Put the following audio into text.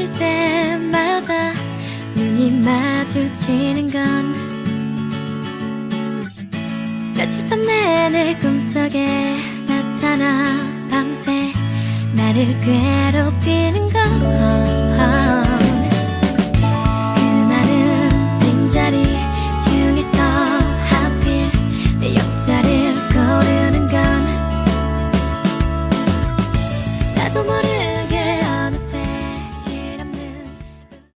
돌릴 때마다 눈이 마주치는 건 며칠 밤 내내 꿈속에 나타나 밤새 나를 괴롭히는 건